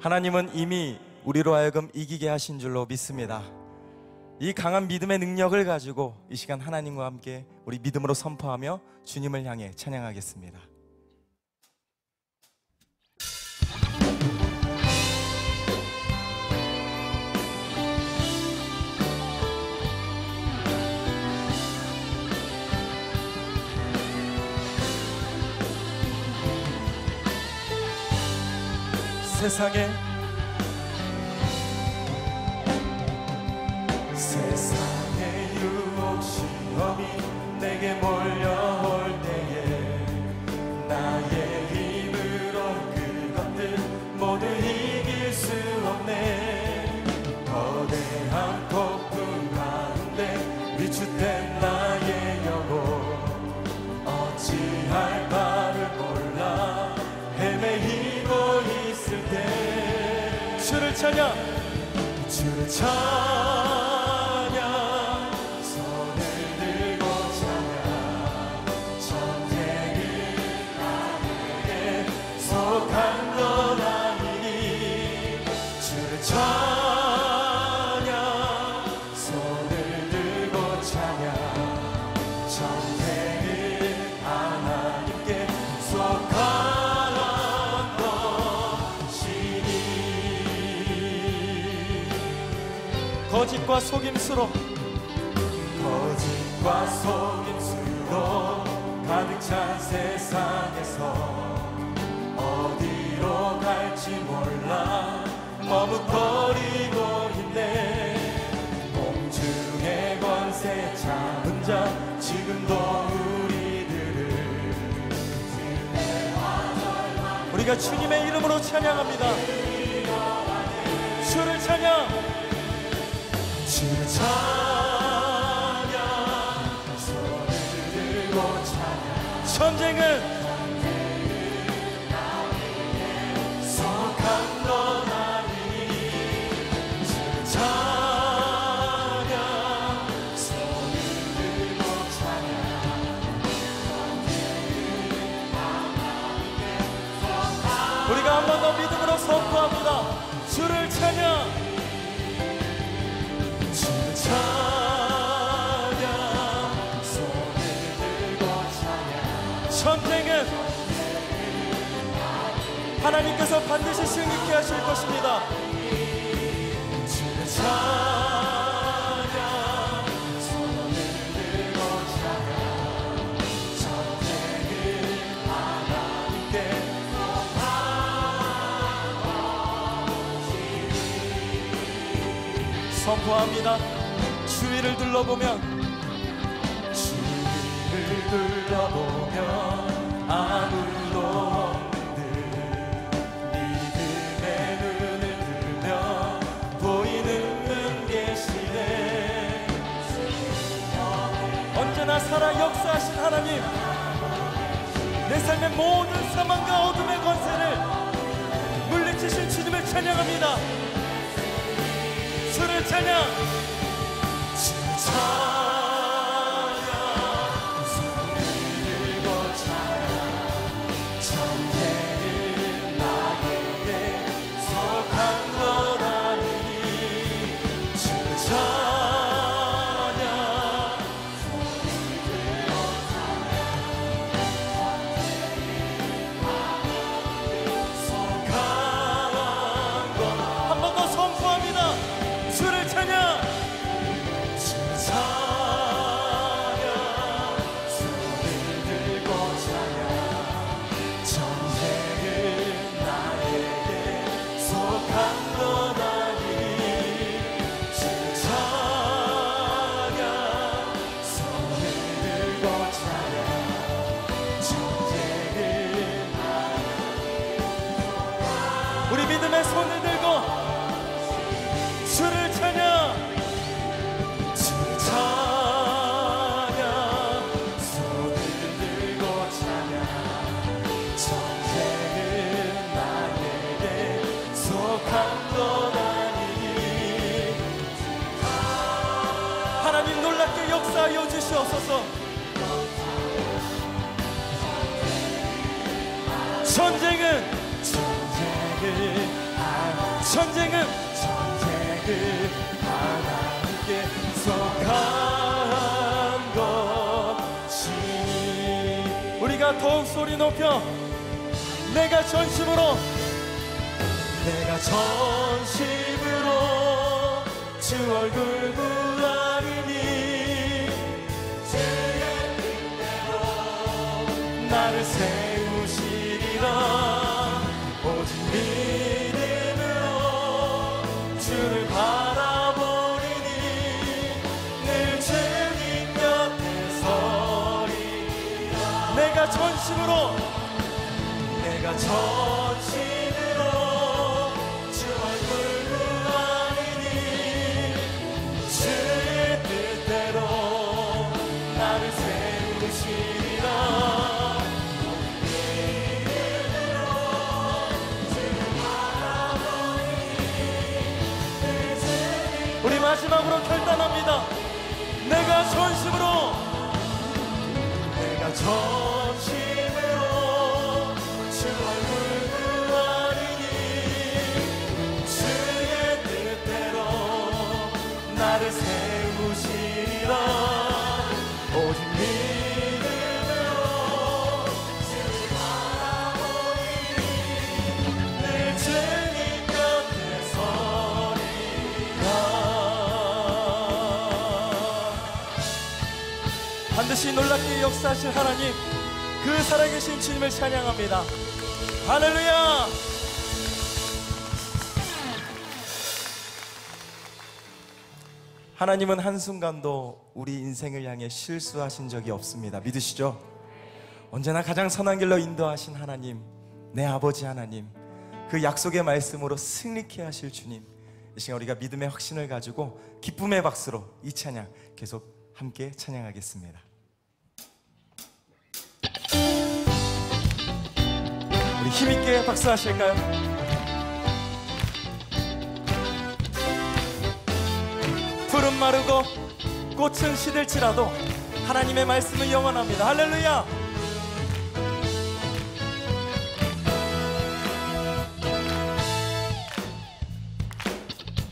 하나님은 이미 우리로 하여금 이기게 하신 줄로 믿습니다. 이 강한 믿음의 능력을 가지고 이 시간 하나님과 함께 우리 믿음으로 선포하며 주님을 향해 찬양하겠습니다. 세상에. 세상의 유혹 시험이 내게 몰려 찬 거짓과 속임수로 거짓과 속임수로 가득 찬 세상에서 어디로 갈지 몰라 머뭇거리고 있네. 공중의 권세 잡은 자 지금도 우리들을 우리가 주님의 이름으로 찬양합니다. 주를 찬양 전쟁은 전쟁은 하나님께서 반드시 승리케 하실 것입니다 선포합니다. 주위를 둘러보면 둘러보면 아무도 없는데 믿음의 눈을 들면 보이는 분 계시네 언제나 살아 역사하신 하나님 내 삶의 모든 사망과 어둠의 권세를 물리치신 주님을 찬양합니다. 주를 찬양 하여 주시옵소서. 전쟁은 전쟁은 전쟁은 전쟁은 하나님께 속한 것이니 우리가 더욱 소리 높여 내가 전심으로 내가 전심으로 주 얼굴 구 나를 세우시리라. 오직 믿음으로 주를 바라보리니 늘 주님 곁에 서리라. 내가 전심으로 내가 전심으로 주 얼굴 구하리니 주의 뜻대로 나를 세우 마지막으로 결단합니다. 내가 전심으로 내가 전심 반드시 놀랍게 역사하실 하나님 그 살아계신 주님을 찬양합니다. 할렐루야! 하나님은 한순간도 우리 인생을 향해 실수하신 적이 없습니다. 믿으시죠? 언제나 가장 선한 길로 인도하신 하나님 내 아버지 하나님 그 약속의 말씀으로 승리케 하실 주님 이 시간 우리가 믿음의 확신을 가지고 기쁨의 박수로 이 찬양 계속 함께 찬양하겠습니다 우리 힘있게 박수하실까요? 푸른 마르고 꽃은 시들지라도 하나님의 말씀은 영원합니다. 할렐루야!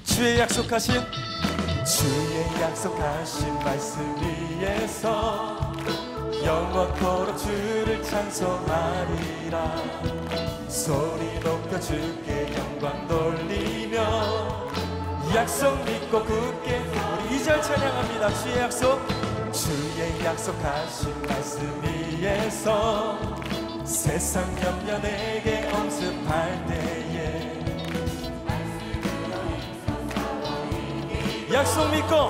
주의 약속하신 주의 약속하신 말씀 위에서 영원토록 주를 찬송하리라 소리 높여 주께 영광 돌리며 약속 믿고 굳게 우리 이절 찬양합니다. 주의 약속. 주의 약속하신 말씀 위에서 세상 염려 내게 엄습할 때에 약속 믿고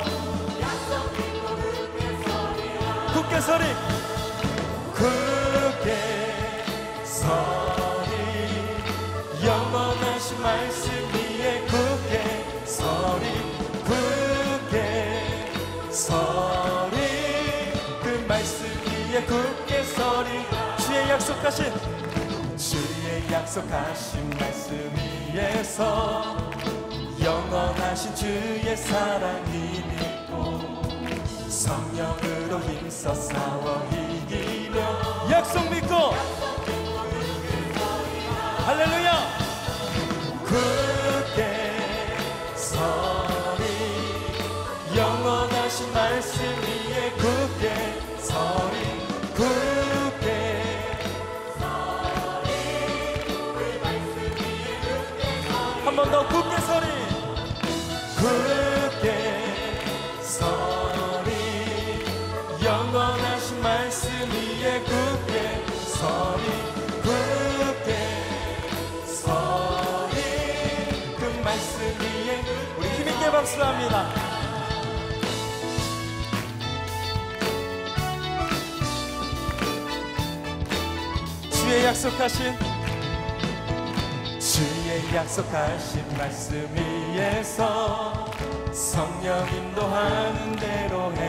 굳게 서리. 굳게 약속하신 주의 약속하신 말씀 위에서 영원하신 주의 사랑이 믿고 성령으로 힘써 싸워 박수합니다. 주의 약속하신 주의 약속하신 말씀 위에서 성령 인도하는 대로 행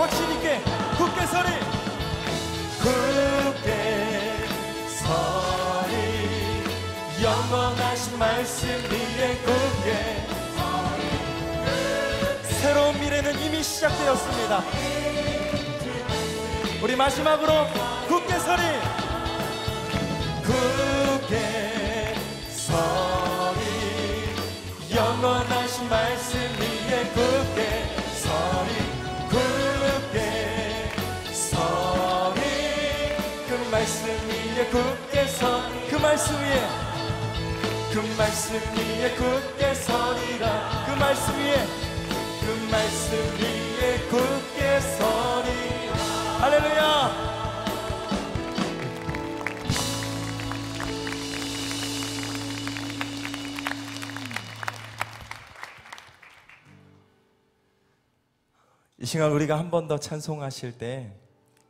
확신 있게 굳게 서리. 굳게 서리. 영원하신 말씀 위에 굳게 새로운 미래는 이미 시작되었습니다. 우리 마지막으로 굳게 서리 말씀 위에 그 말씀 위에 굳게 서리라. 그 말씀 위에 그 말씀 위에 굳게 서리 할렐루야! 이 시간 우리가 한 번 더 찬송하실 때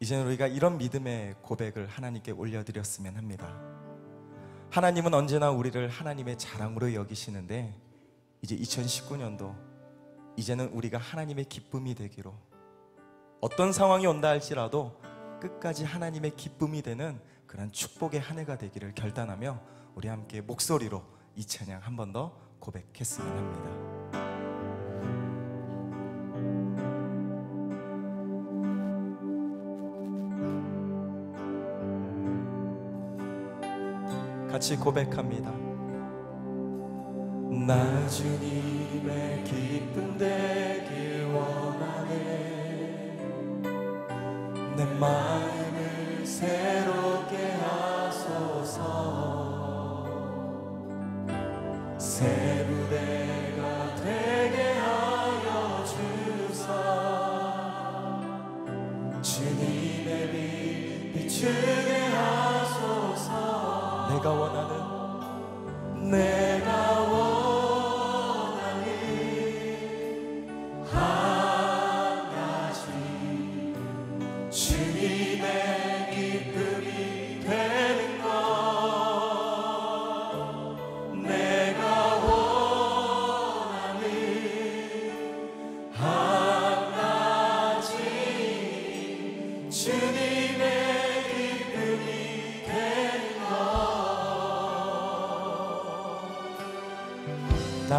이제는 우리가 이런 믿음의 고백을 하나님께 올려드렸으면 합니다. 하나님은 언제나 우리를 하나님의 자랑으로 여기시는데 이제 2019년도 이제는 우리가 하나님의 기쁨이 되기로 어떤 상황이 온다 할지라도 끝까지 하나님의 기쁨이 되는 그런 축복의 한 해가 되기를 결단하며 우리 함께 목소리로 이 찬양 한 번 더 고백했으면 합니다. 같이 고백합니다. 나 주님의 기쁨 되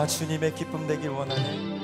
주님의 기쁨 되길 원하네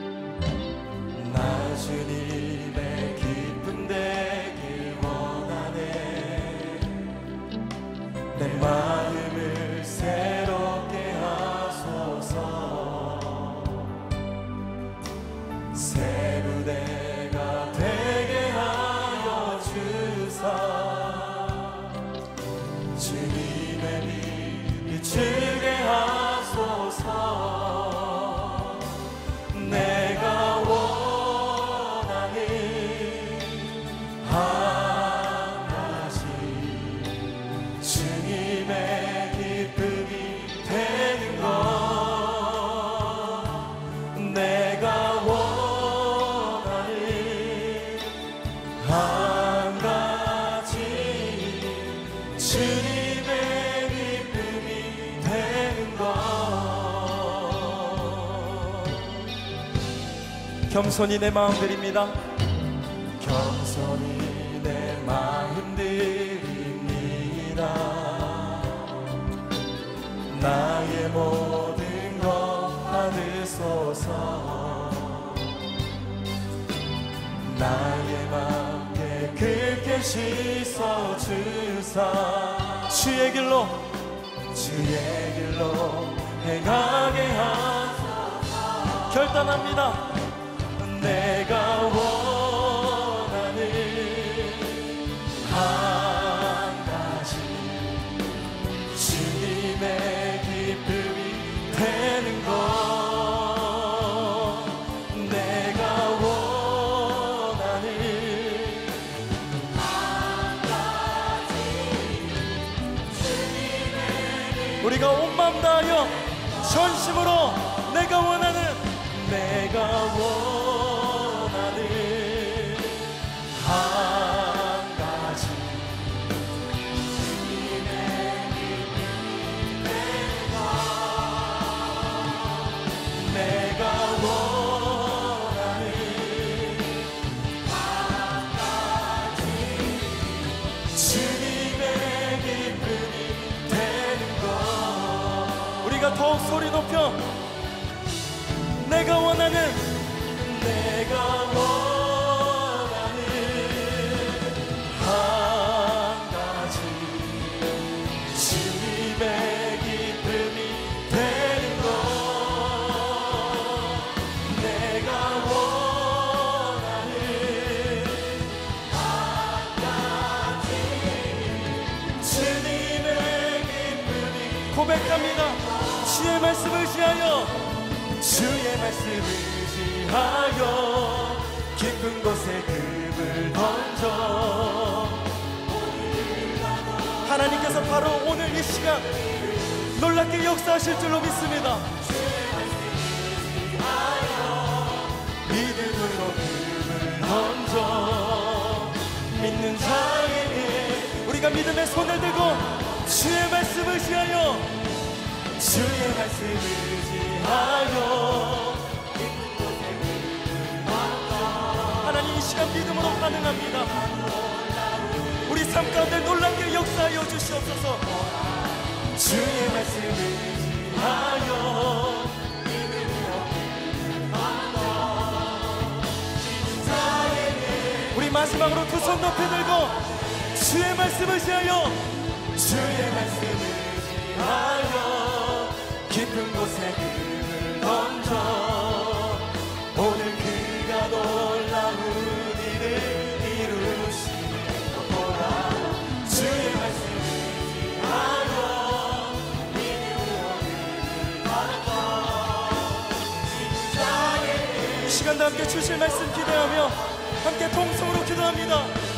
겸손히 내 마음 드립니다. 겸손히 내 마음 드립니다. 나의 모든 것 받으소서. 나의 맘에 깊게 씻어 주사. 주의 길로. 주의 길로 행하게 하소서. 결단합니다 내가 원하는 한 가지. 주님의 기쁨이 되는 것. 내가 원하는 우리가 온 마음 다하여 전심으로 소리 높여 내가 원하는 내가 말씀을 지하여. 주의 말씀을 지하여. 깊은 곳에 금을 던져. 하나님께서 바로 오늘 이 시간 놀랍게 역사하실 줄로 믿습니다. 믿음으로 금을 던져. 믿는 자에게 우리가 믿음의 손을 들고 주의 말씀을 지하여 주의 말씀을 지하여 하나님 이 시간 믿음으로 반응합니다. 우리 삶 가운데 놀랍게 역사하여 주시옵소서. 주의 말씀을 지하여 우리 마지막으로 두 손 높이 들고 주의 말씀을 지하여 주의 말씀을 지하여 깊은 곳에 금을 던져. 오늘 그가 놀라운 일을 이루시도다 주의 말씀을 지하여 믿음으로 이 시간도 함께 주실 말씀 기대하며 함께 통성으로 기도합니다